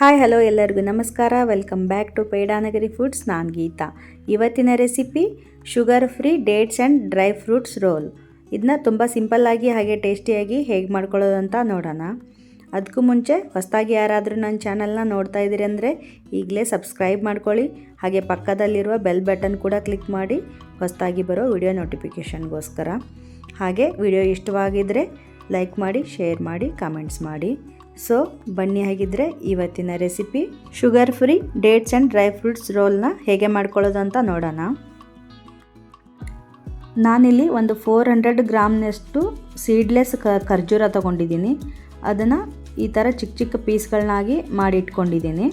Hi, hello ಎಲ್ಲರಿಗೂ ನಮಸ್ಕಾರ. Welcome back to Pedanagari foods ನಾನು ಗೀತಾ. ಇವತ್ತಿನ recipe sugar free dates and dry fruits roll. ಇದನ್ನ ತುಂಬ ಸಿಂಪಲ್ಲಾಗಿ ಹಾಗೆ ಟೇಸ್ಟಿಯಾಗಿ ಹೇಗೆ ಮಾಡ್ಕೊಳ್ಳೋದು ಅಂತ ನೋಡೋಣ. ಅದಕ್ಕೂ ಮುಂಚೆ ಹೊಸದಾಗಿ ಯಾರಾದರೂ ನನ್ನ ಚಾನಲ್ನ ನೋಡ್ತಾ ಇದ್ದೀರಿ ಅಂದರೆ ಈಗಲೇ ಸಬ್ಸ್ಕ್ರೈಬ್ ಮಾಡ್ಕೊಳ್ಳಿ. ಹಾಗೆ ಪಕ್ಕದಲ್ಲಿರುವ ಬೆಲ್ ಬಟನ್ ಕೂಡ ಕ್ಲಿಕ್ ಮಾಡಿ ಹೊಸದಾಗಿ ಬರೋ ವಿಡಿಯೋ ನೋಟಿಫಿಕೇಷನ್ಗೋಸ್ಕರ. ಹಾಗೆ ವಿಡಿಯೋ ಇಷ್ಟವಾಗಿದ್ದರೆ ಲೈಕ್ ಮಾಡಿ, ಶೇರ್ ಮಾಡಿ, ಕಾಮೆಂಟ್ಸ್ ಮಾಡಿ. ಸೊ ಬನ್ನಿ ಹಾಗಿದ್ರೆ ಇವತ್ತಿನ recipe sugar free dates and dry fruits ರೋಲ್ನ ಹೇಗೆ ಮಾಡ್ಕೊಳ್ಳೋದು ಅಂತ ನೋಡೋಣ. ನಾನಿಲ್ಲಿ ಒಂದು ಫೋರ್ ಹಂಡ್ರೆಡ್ ಗ್ರಾಮ್ನಷ್ಟು ಸೀಡ್ಲೆಸ್ ಕ ಖರ್ಜೂರ ತೊಗೊಂಡಿದ್ದೀನಿ. ಅದನ್ನು ಈ ಥರ ಚಿಕ್ಕ ಚಿಕ್ಕ ಪೀಸ್ಗಳನ್ನಾಗಿ ಮಾಡಿ ಇಟ್ಕೊಂಡಿದ್ದೀನಿ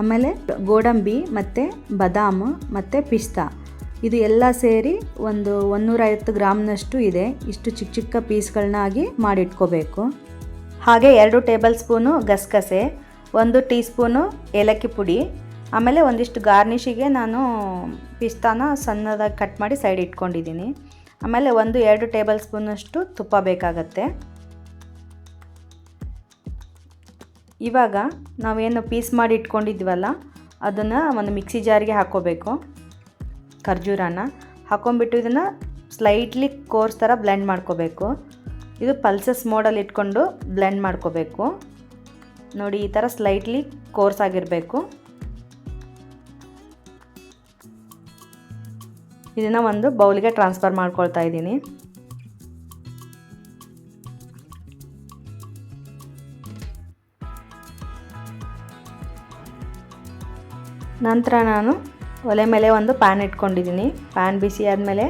ಆಮೇಲೆ ಗೋಡಂಬಿ ಮತ್ತು ಬಾದಾಮ್ ಮತ್ತು ಪಿಸ್ತಾ. ಇದು ಎಲ್ಲ ಸೇರಿ ಒಂದು ಒಂದೂರೈವತ್ತು ಗ್ರಾಮ್ನಷ್ಟು ಇದೆ. ಇಷ್ಟು ಚಿಕ್ಕ ಚಿಕ್ಕ ಪೀಸ್ಗಳನ್ನಾಗಿ ಮಾಡಿಟ್ಕೋಬೇಕು. ಹಾಗೆ ಎರಡು ಟೇಬಲ್ ಸ್ಪೂನು ಗಸಗಸೆ, ಒಂದು ಟೀ ಸ್ಪೂನು ಏಲಕ್ಕಿ ಪುಡಿ, ಆಮೇಲೆ ಒಂದಿಷ್ಟು ಗಾರ್ನಿಷಿಗೆ ನಾನು ಪಿಸ್ತಾನ ಸಣ್ಣದಾಗಿ ಕಟ್ ಮಾಡಿ ಸೈಡ್ ಇಟ್ಕೊಂಡಿದ್ದೀನಿ. ಆಮೇಲೆ ಒಂದು ಎರಡು ಟೇಬಲ್ ಸ್ಪೂನಷ್ಟು ತುಪ್ಪ ಬೇಕಾಗತ್ತೆ. ಇವಾಗ ನಾವೇನು ಪೀಸ್ ಮಾಡಿ ಇಟ್ಕೊಂಡಿದ್ವಲ್ಲ, ಅದನ್ನು ಒಂದು ಮಿಕ್ಸಿ ಜಾರಿಗೆ ಹಾಕ್ಕೋಬೇಕು. ಖರ್ಜೂರನ ಹಾಕೊಂಡ್ಬಿಟ್ಟು ಇದನ್ನು ಸ್ಲೈಟ್ಲಿ ಕೋರ್ಸ್ ಥರ ಬ್ಲೆಂಡ್ ಮಾಡ್ಕೋಬೇಕು. ಇದು ಪಲ್ಸಸ್ ಮೋಡಲ್ಲಿ ಇಟ್ಕೊಂಡು ಬ್ಲೆಂಡ್ ಮಾಡ್ಕೋಬೇಕು. ನೋಡಿ, ಈ ಥರ ಸ್ಲೈಟ್ಲಿ ಕೋರ್ಸ್ ಆಗಿರಬೇಕು. ಇದನ್ನು ಒಂದು ಬೌಲ್ಗೆ ಟ್ರಾನ್ಸ್ಫರ್ ಮಾಡ್ಕೊಳ್ತಾ ಇದ್ದೀನಿ. ನಂತರ ನಾನು ಒಲೆ ಮೇಲೆ ಒಂದು ಪ್ಯಾನ್ ಇಟ್ಕೊಂಡಿದ್ದೀನಿ. ಪ್ಯಾನ್ ಬಿಸಿ ಆದಮೇಲೆ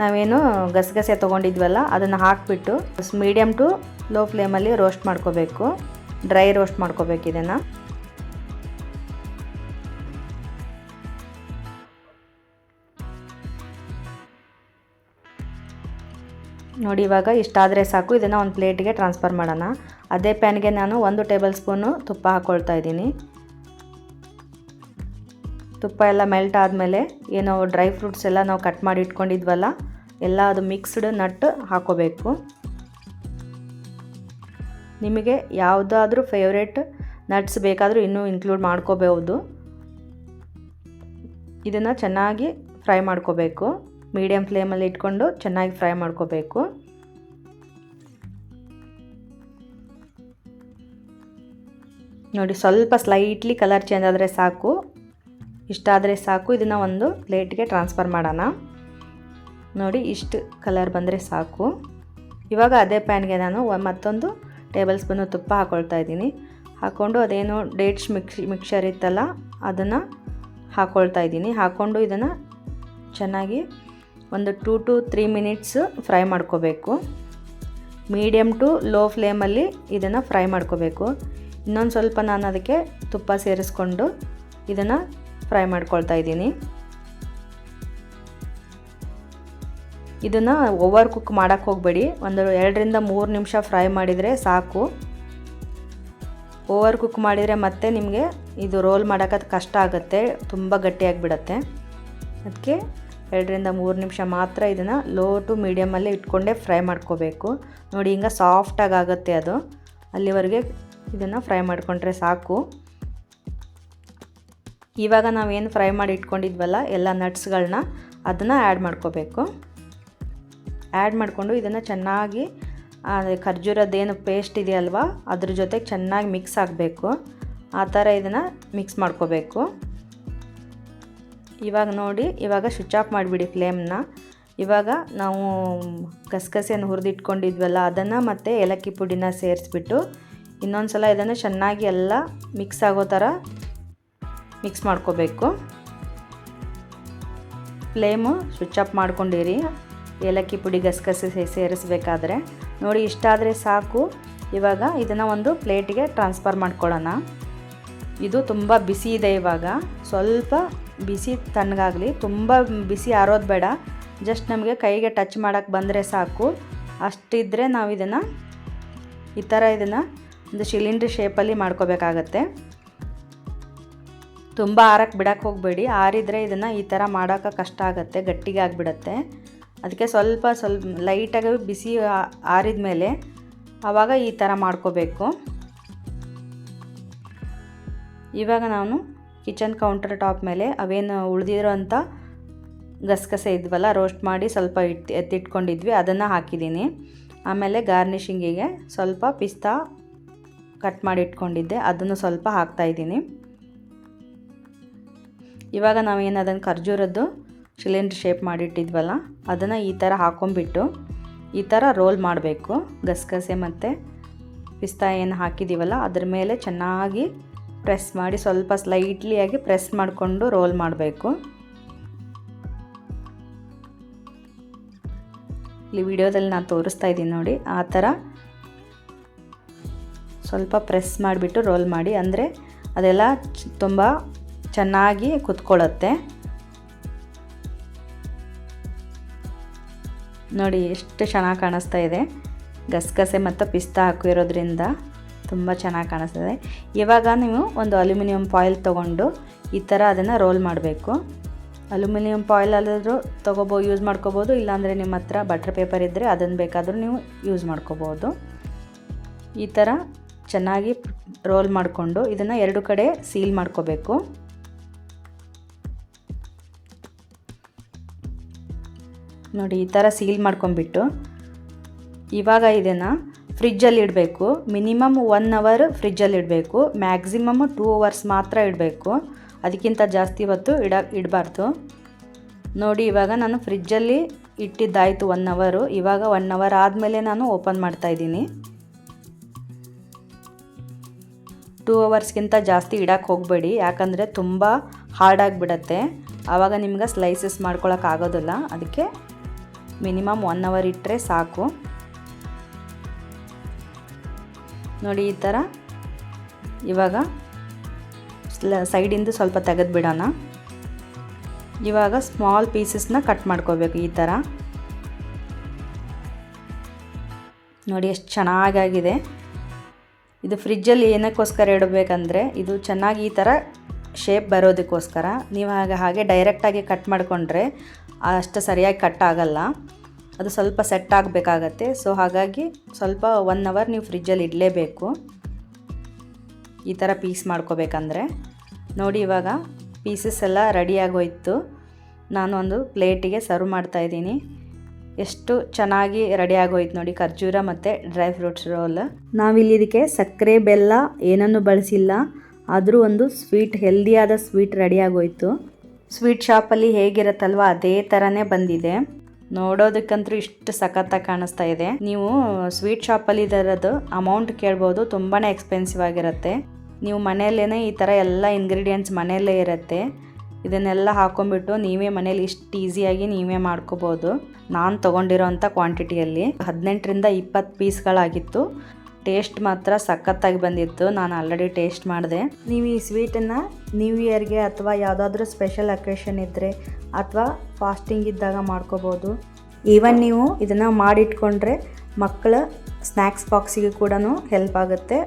ನಾವೇನು ಗಸಗಸೆ ತೊಗೊಂಡಿದ್ವಲ್ಲ, ಅದನ್ನು ಹಾಕಿಬಿಟ್ಟು ಮೀಡಿಯಮ್ ಟು ಲೋ ಫ್ಲೇಮಲ್ಲಿ ರೋಸ್ಟ್ ಮಾಡ್ಕೋಬೇಕು. ಡ್ರೈ ರೋಸ್ಟ್ ಮಾಡ್ಕೋಬೇಕು ಇದನ್ನು. ನೋಡಿ ಇವಾಗ ಇಷ್ಟಾದರೆ ಸಾಕು, ಇದನ್ನು ಒಂದು ಪ್ಲೇಟಿಗೆ ಟ್ರಾನ್ಸ್ಫರ್ ಮಾಡೋಣ. ಅದೇ ಪ್ಯಾನ್ಗೆ ನಾನು ಒಂದು ಟೇಬಲ್ ಸ್ಪೂನು ತುಪ್ಪ ಹಾಕ್ಕೊಳ್ತಾ ಇದ್ದೀನಿ. ತುಪ್ಪ ಎಲ್ಲ ಮೆಲ್ಟ್ ಆದಮೇಲೆ ಏನೋ ಡ್ರೈ ಫ್ರೂಟ್ಸ್ ಎಲ್ಲ ನಾವು ಕಟ್ ಮಾಡಿ ಇಟ್ಕೊಂಡಿದ್ವಲ್ಲ, ಎಲ್ಲ ಅದು ಮಿಕ್ಸ್ಡ್ ನಟ್ ಹಾಕೋಬೇಕು. ನಿಮಗೆ ಯಾವುದಾದ್ರೂ ಫೇವ್ರೇಟ್ ನಟ್ಸ್ ಬೇಕಾದರೂ ಇನ್ನೂ ಇನ್ಕ್ಲೂಡ್ ಮಾಡ್ಕೋಬಹುದು. ಇದನ್ನು ಚೆನ್ನಾಗಿ ಫ್ರೈ ಮಾಡ್ಕೋಬೇಕು. ಮೀಡಿಯಮ್ ಫ್ಲೇಮಲ್ಲಿ ಇಟ್ಕೊಂಡು ಚೆನ್ನಾಗಿ ಫ್ರೈ ಮಾಡ್ಕೋಬೇಕು. ನೋಡಿ, ಸ್ವಲ್ಪ ಸ್ಲೈಟ್ಲಿ ಕಲರ್ ಚೇಂಜ್ ಆದರೆ ಸಾಕು. ಇಷ್ಟಾದರೆ ಸಾಕು. ಇದನ್ನು ಒಂದು ಪ್ಲೇಟ್ಗೆ ಟ್ರಾನ್ಸ್ಫರ್ ಮಾಡೋಣ. ನೋಡಿ, ಇಷ್ಟು ಕಲರ್ ಬಂದರೆ ಸಾಕು. ಇವಾಗ ಅದೇ ಪ್ಯಾನ್ಗೆ ನಾನು ಮತ್ತೊಂದು ಟೇಬಲ್ ಸ್ಪೂನು ತುಪ್ಪ ಹಾಕ್ಕೊಳ್ತಾ ಇದ್ದೀನಿ. ಹಾಕ್ಕೊಂಡು ಅದೇನು ಡೇಟ್ಸ್ ಮಿಕ್ಸಿ ಮಿಕ್ಸರ್ ಇತ್ತಲ್ಲ, ಅದನ್ನು ಹಾಕ್ಕೊಳ್ತಾ ಇದ್ದೀನಿ. ಹಾಕ್ಕೊಂಡು ಇದನ್ನು ಚೆನ್ನಾಗಿ ಒಂದು two to three minutes fry ಮಾಡ್ಕೋಬೇಕು. ಮೀಡಿಯಮ್ ಟು ಲೋ ಫ್ಲೇಮಲ್ಲಿ ಇದನ್ನು ಫ್ರೈ ಮಾಡ್ಕೋಬೇಕು. ಇನ್ನೊಂದು ಸ್ವಲ್ಪ ನಾನು ಅದಕ್ಕೆ ತುಪ್ಪ ಸೇರಿಸ್ಕೊಂಡು ಇದನ್ನು ಫ್ರೈ ಮಾಡ್ಕೊಳ್ತಾ ಇದ್ದೀನಿ. ಇದನ್ನು ಓವರ್ ಕುಕ್ ಮಾಡೋಕ್ಕೆ ಹೋಗಬೇಡಿ. ಒಂದು ಎರಡರಿಂದ ಮೂರು ನಿಮಿಷ ಫ್ರೈ ಮಾಡಿದರೆ ಸಾಕು. ಓವರ್ ಕುಕ್ ಮಾಡಿದರೆ ಮತ್ತೆ ನಿಮಗೆ ಇದು ರೋಲ್ ಮಾಡೋಕ್ಕೆ ಕಷ್ಟ ಆಗುತ್ತೆ. ತುಂಬ ಗಟ್ಟಿಯಾಗಿಬಿಡತ್ತೆ. ಅದಕ್ಕೆ ಎರಡರಿಂದ ಮೂರು ನಿಮಿಷ ಮಾತ್ರ ಇದನ್ನು ಲೋ ಟು ಮೀಡಿಯಮಲ್ಲೇ ಇಟ್ಕೊಂಡೇ ಫ್ರೈ ಮಾಡ್ಕೋಬೇಕು. ನೋಡಿ, ಹಿಂಗೆ ಸಾಫ್ಟಾಗಿ ಆಗುತ್ತೆ ಅದು. ಅಲ್ಲಿವರೆಗೆ ಇದನ್ನು ಫ್ರೈ ಮಾಡಿಕೊಂಡ್ರೆ ಸಾಕು. ಇವಾಗ ನಾವೇನು ಫ್ರೈ ಮಾಡಿ ಇಟ್ಕೊಂಡಿದ್ವಲ್ಲ ಎಲ್ಲ ನಟ್ಸ್ಗಳನ್ನ ಅದನ್ನು ಆ್ಯಡ್ ಮಾಡ್ಕೋಬೇಕು. ಆ್ಯಡ್ ಮಾಡಿಕೊಂಡು ಇದನ್ನು ಚೆನ್ನಾಗಿ ಖರ್ಜೂರದ್ದೇನು ಪೇಸ್ಟ್ ಇದೆಯಲ್ವ ಅದ್ರ ಜೊತೆಗೆ ಚೆನ್ನಾಗಿ ಮಿಕ್ಸ್ ಆಗಬೇಕು. ಆ ಥರ ಇದನ್ನು ಮಿಕ್ಸ್ ಮಾಡ್ಕೋಬೇಕು. ಇವಾಗ ನೋಡಿ, ಇವಾಗ ಸ್ವಿಚ್ ಆಫ್ ಮಾಡಿಬಿಡಿ ಫ್ಲೇಮ್ನ ಇವಾಗ ನಾವು ಗಸಗಸೆಯನ್ನು ಹುರಿದಿಟ್ಕೊಂಡಿದ್ವಲ್ಲ ಅದನ್ನು ಮತ್ತು ಏಲಕ್ಕಿ ಪುಡಿನ ಸೇರಿಸ್ಬಿಟ್ಟು ಇನ್ನೊಂದು ಸಲ ಇದನ್ನು ಚೆನ್ನಾಗಿ ಎಲ್ಲ ಮಿಕ್ಸ್ ಆಗೋ ಥರ ಮಿಕ್ಸ್ ಮಾಡ್ಕೋಬೇಕು. ಫ್ಲೇಮು ಸ್ವಿಚ್ ಆಫ್ ಮಾಡ್ಕೊಂಡಿರಿ. ಏಲಕ್ಕಿ ಪುಡಿ ಗಸಗಸೆ ಸೇರಿಸ್ಬೇಕಾದ್ರೆ. ನೋಡಿ ಇಷ್ಟಾದರೆ ಸಾಕು. ಇವಾಗ ಇದನ್ನು ಒಂದು ಪ್ಲೇಟಿಗೆ ಟ್ರಾನ್ಸ್ಫರ್ ಮಾಡ್ಕೊಳ್ಳೋಣ. ಇದು ತುಂಬ ಬಿಸಿ ಇದೆ ಇವಾಗ. ಸ್ವಲ್ಪ ಬಿಸಿ ತಣ್ಣಗಾಗಲಿ. ತುಂಬ ಬಿಸಿ ಆರೋದು ಬೇಡ. ಜಸ್ಟ್ ನಮಗೆ ಕೈಗೆ ಟಚ್ ಮಾಡೋಕ್ಕೆ ಬಂದರೆ ಸಾಕು. ಅಷ್ಟಿದ್ದರೆ ನಾವು ಇದನ್ನು ಈ ಥರ ಇದನ್ನು ಒಂದು ಶಿಲಿಂಡ್ರಿ ಶೇಪಲ್ಲಿ ಮಾಡ್ಕೋಬೇಕಾಗತ್ತೆ. ತುಂಬ ಆರಕ್ಕೆ ಬಿಡಕ್ಕೆ ಹೋಗಬೇಡಿ. ಆರಿದರೆ ಇದನ್ನು ಈ ಥರ ಮಾಡೋಕೆ ಕಷ್ಟ ಆಗುತ್ತೆ, ಗಟ್ಟಿಗೆ ಆಗಿಬಿಡತ್ತೆ. ಅದಕ್ಕೆ ಸ್ವಲ್ಪ ಸ್ವಲ್ಪ ಲೈಟಾಗಿ ಬಿಸಿ ಆರಿದ ಮೇಲೆ ಆವಾಗ ಈ ಥರ ಮಾಡ್ಕೋಬೇಕು. ಇವಾಗ ನಾನು ಕಿಚನ್ ಕೌಂಟರ್ ಟಾಪ್ ಮೇಲೆ ಅವೇನು ಉಳಿದಿರೋ ಅಂಥ ಗಸಗಸೆ ಇದ್ವಲ್ಲ ರೋಸ್ಟ್ ಮಾಡಿ ಸ್ವಲ್ಪ ಇಟ್ಟು ಎತ್ತಿಟ್ಕೊಂಡಿದ್ವಿ, ಅದನ್ನು ಹಾಕಿದ್ದೀನಿ. ಆಮೇಲೆ ಗಾರ್ನಿಷಿಂಗಿಗೆ ಸ್ವಲ್ಪ ಪಿಸ್ತಾ ಕಟ್ ಮಾಡಿ ಇಟ್ಕೊಂಡಿದ್ದೆ, ಅದನ್ನು ಸ್ವಲ್ಪ ಹಾಕ್ತಾಯಿದ್ದೀನಿ ಇವಾಗ ನಾವೇನು ಅದನ್ನು ಖರ್ಜೂರದ್ದು ಸಿಲಿಂಡ್ರ್ ಶೇಪ್ ಮಾಡಿಟ್ಟಿದ್ವಲ್ಲ, ಅದನ್ನು ಈ ಥರ ಹಾಕೊಂಬಿಟ್ಟು ಈ ಥರ ರೋಲ್ ಮಾಡಬೇಕು. ಗಸಗಸೆ ಮತ್ತು ಪಿಸ್ತಾ ಏನು ಹಾಕಿದ್ದೀವಲ್ಲ ಅದ್ರ ಮೇಲೆ ಚೆನ್ನಾಗಿ ಪ್ರೆಸ್ ಮಾಡಿ ಸ್ವಲ್ಪ ಸ್ಲೈಟ್ಲಿಯಾಗಿ ಪ್ರೆಸ್ ಮಾಡಿಕೊಂಡು ರೋಲ್ ಮಾಡಬೇಕು. ಇಲ್ಲಿ ವಿಡಿಯೋದಲ್ಲಿ ನಾನು ತೋರಿಸ್ತಾ ಇದ್ದೀನಿ ನೋಡಿ, ಆ ಥರ ಸ್ವಲ್ಪ ಪ್ರೆಸ್ ಮಾಡಿಬಿಟ್ಟು ರೋಲ್ ಮಾಡಿ, ಅಂದರೆ ಅದೆಲ್ಲ ತುಂಬ ಚೆನ್ನಾಗಿ ಕುತ್ಕೊಳ್ಳುತ್ತೆ. ನೋಡಿ, ಎಷ್ಟು ಚೆನ್ನಾಗಿ ಕಾಣಿಸ್ತಾ ಇದೆ. ಗಸಗಸೆ ಮತ್ತು ಪಿಸ್ತಾ ಹಾಕಿರೋದ್ರಿಂದ ತುಂಬ ಚೆನ್ನಾಗಿ ಕಾಣಿಸ್ತದೆ ಇವಾಗ ನೀವು ಒಂದು ಅಲ್ಯೂಮಿನಿಯಂ ಫಾಯಿಲ್ ತೊಗೊಂಡು ಈ ಥರ ಅದನ್ನು ರೋಲ್ ಮಾಡಬೇಕು. ಅಲ್ಯೂಮಿನಿಯಂ ಫಾಯಿಲ್ ಅಲ್ಲಾದರೂ ತೊಗೋಬೋ, ಯೂಸ್ ಮಾಡ್ಕೋಬೋದು, ಇಲ್ಲಾಂದರೆ ನಿಮ್ಮ ಹತ್ರ ಬಟರ್ ಪೇಪರ್ ಇದ್ದರೆ ಅದನ್ನು ಬೇಕಾದರೂ ನೀವು ಯೂಸ್ ಮಾಡ್ಕೋಬೋದು. ಈ ಥರ ಚೆನ್ನಾಗಿ ರೋಲ್ ಮಾಡಿಕೊಂಡು ಇದನ್ನು ಎರಡು ಕಡೆ ಸೀಲ್ ಮಾಡ್ಕೋಬೇಕು. ನೋಡಿ, ಈ ಥರ ಸೀಲ್ ಮಾಡ್ಕೊಂಬಿಟ್ಟು ಇವಾಗ ಇದನ್ನು ಫ್ರಿಜ್ಜಲ್ಲಿ ಇಡಬೇಕು. ಮಿನಿಮಮ್ ಒನ್ ಅವರ್ ಫ್ರಿಜ್ಜಲ್ಲಿ ಇಡಬೇಕು. ಮ್ಯಾಕ್ಸಿಮಮ್ ಟೂ ಅವರ್ಸ್ ಮಾತ್ರ ಇಡಬೇಕು. ಅದಕ್ಕಿಂತ ಜಾಸ್ತಿ ಹೊತ್ತು ಇಡ, ಇಡಬಾರ್ದು. ನೋಡಿ, ಇವಾಗ ನಾನು ಫ್ರಿಜ್ಜಲ್ಲಿ ಇಟ್ಟಿದ್ದಾಯಿತು ಒನ್ ಅವರು. ಇವಾಗ ಒನ್ ಅವರ್ ಆದಮೇಲೆ ನಾನು ಓಪನ್ ಮಾಡ್ತಾಯಿದ್ದೀನಿ ಟೂ ಅವರ್ಸ್ಗಿಂತ ಜಾಸ್ತಿ ಇಡಕ್ಕೆ ಹೋಗಬೇಡಿ. ಯಾಕಂದರೆ ತುಂಬ ಹಾರ್ಡಾಗಿಬಿಡತ್ತೆ ಆವಾಗ ನಿಮ್ಗೆ ಸ್ಲೈಸಸ್ ಮಾಡ್ಕೊಳಕ್ಕಾಗೋದಿಲ್ಲ. ಅದಕ್ಕೆ ಮಿನಿಮಮ್ ಒನ್ ಅವರ್ ಇಟ್ಟರೆ ಸಾಕು. ನೋಡಿ ಈ ಥರ. ಇವಾಗ ಸೈಡಿಂದ ಸ್ವಲ್ಪ ತೆಗೆದು ಬಿಡೋಣ. ಇವಾಗ ಸ್ಮಾಲ್ ಪೀಸಸ್ನ ಕಟ್ ಮಾಡ್ಕೋಬೇಕು ಈ ಥರ. ನೋಡಿ ಎಷ್ಟು ಚೆನ್ನಾಗಾಗಿದೆ. ಇದು ಫ್ರಿಜ್ಜಲ್ಲಿ ಏನಕ್ಕೋಸ್ಕರ ಇಡಬೇಕಂದ್ರೆ ಇದು ಚೆನ್ನಾಗಿ ಈ ಥರ ಶೇಪ್ ಬರೋದಕ್ಕೋಸ್ಕರ ನೀವು ಹಾಗೆ ಹಾಗೆ ಡೈರೆಕ್ಟಾಗಿ ಕಟ್ ಮಾಡಿಕೊಂಡ್ರೆ ಅಷ್ಟು ಸರಿಯಾಗಿ ಕಟ್ ಆಗಲ್ಲ. ಅದು ಸ್ವಲ್ಪ ಸೆಟ್ ಆಗಬೇಕಾಗತ್ತೆ. ಸೊ ಹಾಗಾಗಿ ಸ್ವಲ್ಪ ಒನ್ ಅವರ್ ನೀವು ಫ್ರಿಜ್ಜಲ್ಲಿ ಇಡಲೇಬೇಕು. ಈ ಥರ ಪೀಸ್ ಮಾಡ್ಕೋಬೇಕಂದ್ರೆ. ನೋಡಿ ಇವಾಗ ಪೀಸಸ್ ಎಲ್ಲ ರೆಡಿಯಾಗೋಯ್ತು ನಾನು ಒಂದು ಪ್ಲೇಟಿಗೆ ಸರ್ವ್ ಮಾಡ್ತಾಯಿದ್ದೀನಿ ಎಷ್ಟು ಚೆನ್ನಾಗಿ ರೆಡಿ ಆಗೋಯ್ತು ನೋಡಿ ಖರ್ಜೂರ ಮತ್ತು ಡ್ರೈ ಫ್ರೂಟ್ಸ್ ರೋಲ್ ನಾವಿಲ್ಲಿ ಇದಕ್ಕೆ ಸಕ್ಕರೆ, ಬೆಲ್ಲ ಏನನ್ನು ಬಳಸಿಲ್ಲ. ಆದರೂ ಒಂದು ಸ್ವೀಟ್ ಹೆಲ್ದಿಯಾದ ಸ್ವೀಟ್ ರೆಡಿ ಆಗೋಯ್ತು. ಸ್ವೀಟ್ ಶಾಪಲ್ಲಿ ಹೇಗಿರತ್ತಲ್ವ, ಅದೇ ಥರನೇ ಬಂದಿದೆ. ನೋಡೋದಕ್ಕಂತೂ ಇಷ್ಟು ಸಖತ್ತಾಗಿ ಕಾಣಿಸ್ತಾ ಇದೆ. ನೀವು ಸ್ವೀಟ್ ಶಾಪಲ್ಲಿ ಇದರದ್ದು ಅಮೌಂಟ್ ಕೇಳ್ಬೋದು ತುಂಬಾ ಎಕ್ಸ್ಪೆನ್ಸಿವ್ ಆಗಿರುತ್ತೆ. ನೀವು ಮನೆಯಲ್ಲೇ ಈ ಥರ ಎಲ್ಲ ಇಂಗ್ರೀಡಿಯೆಂಟ್ಸ್ ಮನೆಯಲ್ಲೇ ಇರುತ್ತೆ. ಇದನ್ನೆಲ್ಲ ಹಾಕೊಂಡ್ಬಿಟ್ಟು ನೀವೇ ಮನೇಲಿ ಇಷ್ಟು ಈಸಿಯಾಗಿ ನೀವೇ ಮಾಡ್ಕೋಬೋದು. ನಾನು ತೊಗೊಂಡಿರೋಂಥ ಕ್ವಾಂಟಿಟಿಯಲ್ಲಿ ಹದಿನೆಂಟರಿಂದ ಇಪ್ಪತ್ತು ಪೀಸ್ಗಳಾಗಿತ್ತು ಟೇಸ್ಟ್ ಮಾತ್ರ ಸಖತ್ತಾಗಿ ಬಂದಿತ್ತು. ನಾನು ಆಲ್ರೆಡಿ ಟೇಸ್ಟ್ ಮಾಡಿದೆ. ನೀವು ಈ ಸ್ವೀಟನ್ನು ನ್ಯೂ ಇಯರ್ಗೆ ಅಥವಾ ಯಾವುದಾದ್ರೂ ಸ್ಪೆಷಲ್ ಅಕೇಶನ್ ಇದ್ದರೆ ಅಥವಾ ಫಾಸ್ಟಿಂಗ್ ಇದ್ದಾಗ ಮಾಡ್ಕೋಬೋದು. ಈವನ್ ನೀವು ಇದನ್ನು ಮಾಡಿಟ್ಕೊಂಡ್ರೆ ಮಕ್ಕಳ ಸ್ನ್ಯಾಕ್ಸ್ ಬಾಕ್ಸಿಗೆ ಕೂಡ ಹೆಲ್ಪ್ ಆಗುತ್ತೆ.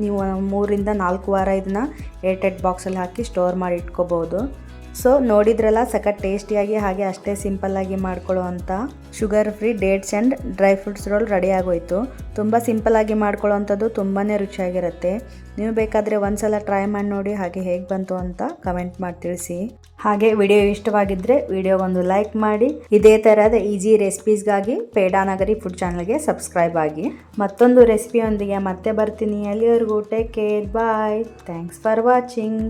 ನೀವು ಮೂರಿಂದ ನಾಲ್ಕು ವಾರ ಇದನ್ನು ಏರ್ಟೆಡ್ ಬಾಕ್ಸಲ್ಲಿ ಹಾಕಿ ಸ್ಟೋರ್ ಮಾಡಿ ಇಟ್ಕೋಬೋದು ಸೊ ನೋಡಿದ್ರಲ್ಲ, ಸಖತ್ ಟೇಸ್ಟಿಯಾಗಿ ಹಾಗೆ ಅಷ್ಟೇ ಸಿಂಪಲ್ಲಾಗಿ ಮಾಡ್ಕೊಳ್ಳೋ ಅಂಥ sugar free dates and dry fruits roll ready ಆಗೋಯ್ತು. ತುಂಬ ಸಿಂಪಲ್ಲಾಗಿ ಮಾಡ್ಕೊಳ್ಳೋ ಅಂಥದ್ದು ತುಂಬಾ ರುಚಿಯಾಗಿರುತ್ತೆ. ನೀವು ಬೇಕಾದರೆ ಒಂದ್ಸಲ ಟ್ರೈ ಮಾಡಿ ನೋಡಿ ಹಾಗೆ ಹೇಗೆ ಬಂತು ಅಂತ ಕಮೆಂಟ್ ಮಾಡಿ ತಿಳಿಸಿ. ಹಾಗೆ ವಿಡಿಯೋ ಇಷ್ಟವಾಗಿದ್ದರೆ ವಿಡಿಯೋಗೊಂದು ಲೈಕ್ ಮಾಡಿ. ಇದೇ ಥರದ ಈಸಿ ರೆಸಿಪೀಸ್ಗಾಗಿ ಪೇಡಾನಗರಿ ಫುಡ್ ಚಾನಲ್ಗೆ ಸಬ್ಸ್ಕ್ರೈಬ್ ಆಗಿ. ಮತ್ತೊಂದು ರೆಸಿಪಿಯೊಂದಿಗೆ ಮತ್ತೆ ಬರ್ತೀನಿ. ಅಲ್ಲಿವರೆಗೂ take care bye thanks for watching